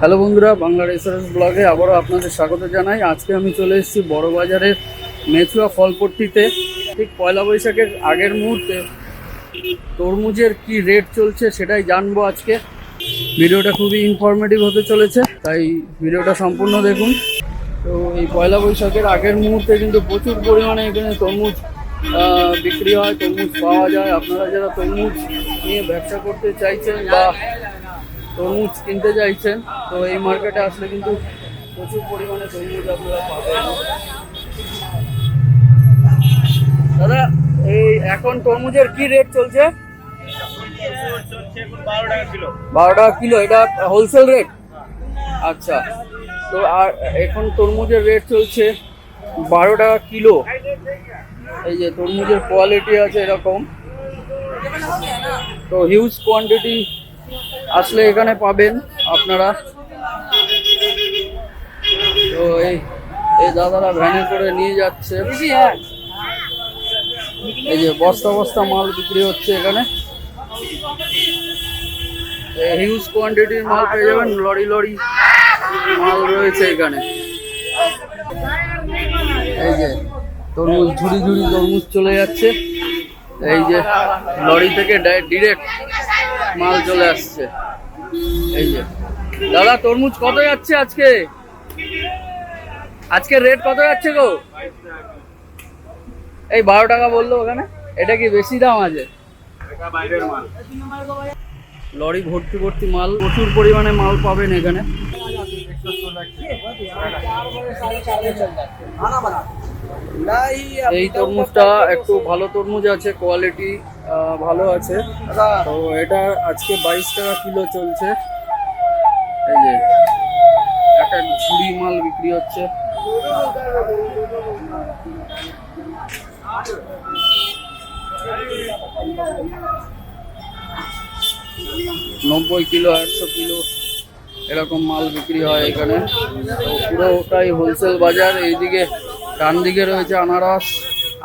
Hello বন্ধুরা বাংলা রেসারেন্স ব্লগে আবারও আপনাদের স্বাগত জানাই। আজকে আমি চলে এসেছি বড় বাজারের মেচুয়া ফলপট্টিতে। ঠিক পয়লা বৈশাখের আগের মুহূর্তে তরমুজের কি রেট চলছে সেটাই জানব আজকে। ভিডিওটা খুবই ইনফরমেটিভ হতে চলেছে, তাই ভিডিওটা সম্পূর্ণ দেখুন। তো এই পয়লা বৈশাখের আগের মুহূর্তে কিন্তু প্রচুর পরিমাণে এখানে তরমুজ বিক্রি হয়, তরমুজ পাওয়া যায়। আপনারা যারা তরমুজ নিয়ে ব্যবসা করতে চাইছেন বা তরমুজ কিনতে চাইছেন তো এই মার্কেটে আসলে কিন্তু প্রচুর পরিমাণে তরমুজ আপনারা পাবেন। দাদা, এই এখন তরমুজের কি রেট চলছে? বারো টাকা কিলো, এটা হোলসেল রেট আচ্ছা তো আর এখন তরমুজের রেট চলছে বারো টাকা কিলো। এই যে তরমুজের কোয়ালিটি আছে এরকম। তো হিউজ কোয়ান্টিটি আসলে এখানে পাবেন আপনারা। তো এই এই দাদারা ভ্যানে করে নিয়ে যাচ্ছে। এই যে বস্তা বস্তা মাল বিক্রি হচ্ছে এখানে। হিউজ কোয়ান্টিটির মাল পেয়ে যাবেন, লরি লরি মাল রয়েছে এখানে। এই যে তরমুজ, ঝুড়ি ঝুড়ি তরমুজ চলে যাচ্ছে। এই যে লরি থেকে ডিরেক্ট মাল চলে আসছে। এই যে। দাদা, তরমুজ কত যাচ্ছে আজকে? আজকে রেট কত যাচ্ছে গো? এই বারো টাকা বলল ওখানে। এটা কি বেশি দাম আছে? লরি ভর্তি ভর্তি মাল, প্রচুর পরিমাণে মাল পাবেন এখানে। এই তরমুজটা একটু ভালো তরমুজ আছে কোয়ালিটি ভালো আছে। তো এটা আজকে বাইশ টাকা কিলো চলছে। এই যে এক এক ঝুড়ি মাল বিক্রি হচ্ছে। নব্বই কিলো একশো কিলো এরকম মাল বিক্রি হয় এখানে। তো পুরোটাই হোলসেল বাজার এইদিকে ডান দিকে রয়েছে আনারস।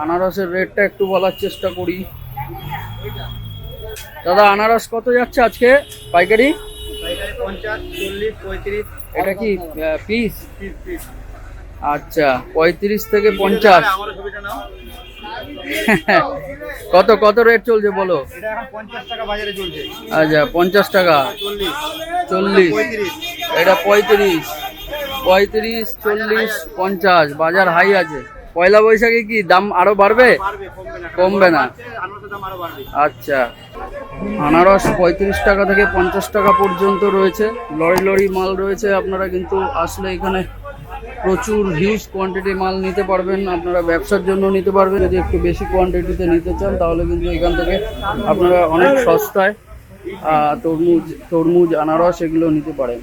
আনারসের রেটটা একটু বলার চেষ্টা করি। দাদা, আনারস কত যাচ্ছে আজকে পাইকারি? এটা কি পিস? আচ্ছা পঁয়ত্রিশ থেকে পঞ্চাশ। কত কত রেট চলছে বলো? আচ্ছা পঞ্চাশ টাকা। চল্লিশ। এটা পঁয়ত্রিশ। পঁয়ত্রিশ, চল্লিশ, পঞ্চাশ, বাজার হাই আছে। পয়লা বৈশাখে কি দাম আরও বাড়বে? কমবে না। আচ্ছা। আনারস পঁয়ত্রিশ টাকা থেকে পঞ্চাশ টাকা পর্যন্ত রয়েছে। লরি লরি মাল রয়েছে। আপনারা কিন্তু আসলে এখানে প্রচুর হিউজ কোয়ান্টিটি মাল নিতে পারবেন। আপনারা ব্যবসার জন্য নিতে পারবেন। যদি একটু বেশি কোয়ান্টিটিতে নিতে চান, তাহলে কিন্তু এখান থেকে আপনারা অনেক সস্তায় তরমুজ তরমুজ, আনারস এগুলো নিতে পারেন।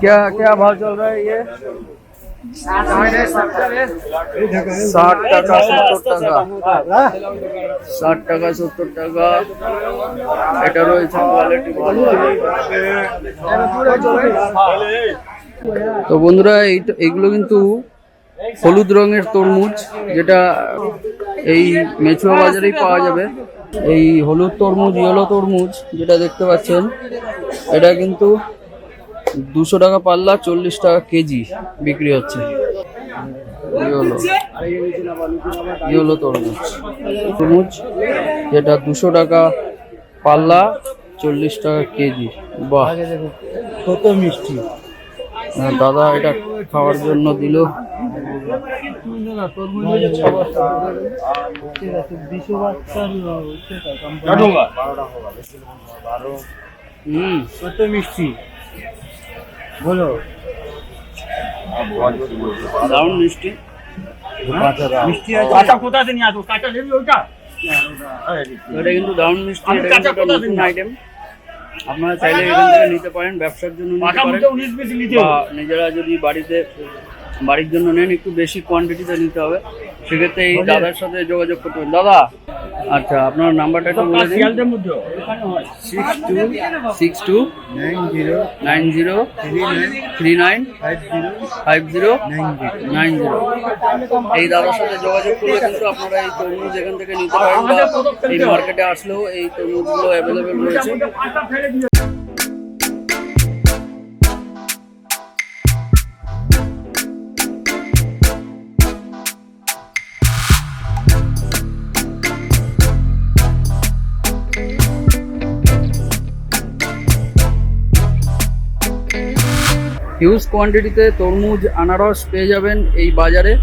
क्या क्या भाव चल रहा है ये ষাট টাকা সত্তর টাকা ষাট টাকা সত্তর টাকা এটা রয়েছে কোয়ালিটি ভালো তো বন্ধুরা এইটা এগুলো কিন্তু হলুদ রঙের তরমুজ যেটা এই মেচুয়া বাজারেই পাওয়া যাবে এই হলুদ তরমুজ ইয়েলো তরমুজ যেটা দেখতে পাচ্ছেন এটা কিন্তু দুশো টাকা পাল্লা চল্লিশ টাকা কেজি বিক্রি হচ্ছে। ইয়েলো ইয়েলো তরমুজ। তরমুজ যেটা দুশো টাকা পাল্লা চল্লিশ টাকা কেজি। বাহ। কত মিষ্টি। হ্যাঁ, দাদা এটা খাওয়ার জন্য দিল। কত মিষ্টি বলো দারুণ মিষ্টি মিষ্টি কাঁচা কোথা থেকে নিয়ে আসব কাঁচা নেবি ওইটা এটা কিন্তু দারুণ মিষ্টি এটা কিন্তু নতুন আইটেম আপনারা চাইলে এখান থেকে নিতে পারেন ব্যবসার জন্য নিতে পারেন। নিজেরা যদি বাড়িতে বাড়ির জন্য নেন একটু বেশি কোয়ান্টিটিতে নিতে হবে। সেক্ষেত্রে এই দাদার সাথে যোগাযোগ করতে হবে। দাদা আচ্ছা আপনার নাম্বারটা একটু বলে দিন। Six two six two nine zero nine zero three nine five zero nine zero এই দাদার সাথে যোগাযোগ করলে কিন্তু আপনারা এই তরমুজ এখান থেকে নিতে পারেন এই মার্কেটে আসলেও এই তরমুজগুলো অ্যাভেলেবেল রয়েছে। হিউজ কোয়ান্টিটিতে তরমুজ, আনারস পেয়ে যাবেন এই বাজারে।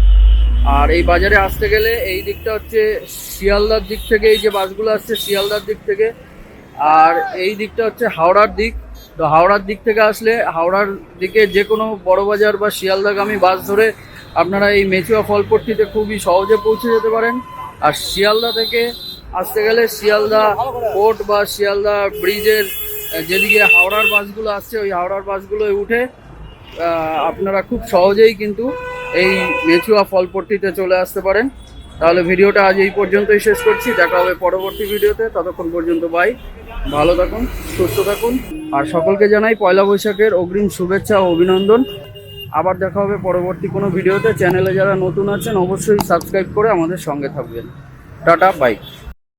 আর এই বাজারে আসতে গেলে এই দিকটা হচ্ছে শিয়ালদার দিক থেকে, এই যে বাসগুলো আসছে শিয়ালদার দিক থেকে। আর এই দিকটা হচ্ছে হাওড়ার দিক। তো হাওড়ার দিক থেকে আসলে হাওড়ার দিকে যে কোনো বড় বাজার বা শিয়ালদাগামী বাস ধরে আপনারা এই মেচুয়া ফলপট্টিতে খুবই সহজে পৌঁছে যেতে পারেন। আর শিয়ালদা থেকে আসতে গেলে শিয়ালদা পোর্ট বা শিয়ালদা ব্রিজের যেদিকে হাওড়ার বাসগুলো আসছে, ওই হাওড়ার বাসগুলোয় উঠে আপনারা খুব সহজেই কিন্তু এই মেচুয়া ফলপট্টিতে চলে আসতে পারেন। তাহলে ভিডিওটা আজ এই পর্যন্তই শেষ করছি। দেখা হবে পরবর্তী ভিডিওতে। ততক্ষণ পর্যন্ত বাই ভালো থাকুন, সুস্থ থাকুন। আর সকলকে জানাই পয়লা বৈশাখের অগ্রিম শুভেচ্ছা ও অভিনন্দন। আবার দেখা হবে পরবর্তী কোনো ভিডিওতে। চ্যানেলে যারা নতুন আছেন, অবশ্যই সাবস্ক্রাইব করে আমাদের সঙ্গে থাকবেন। Tata bye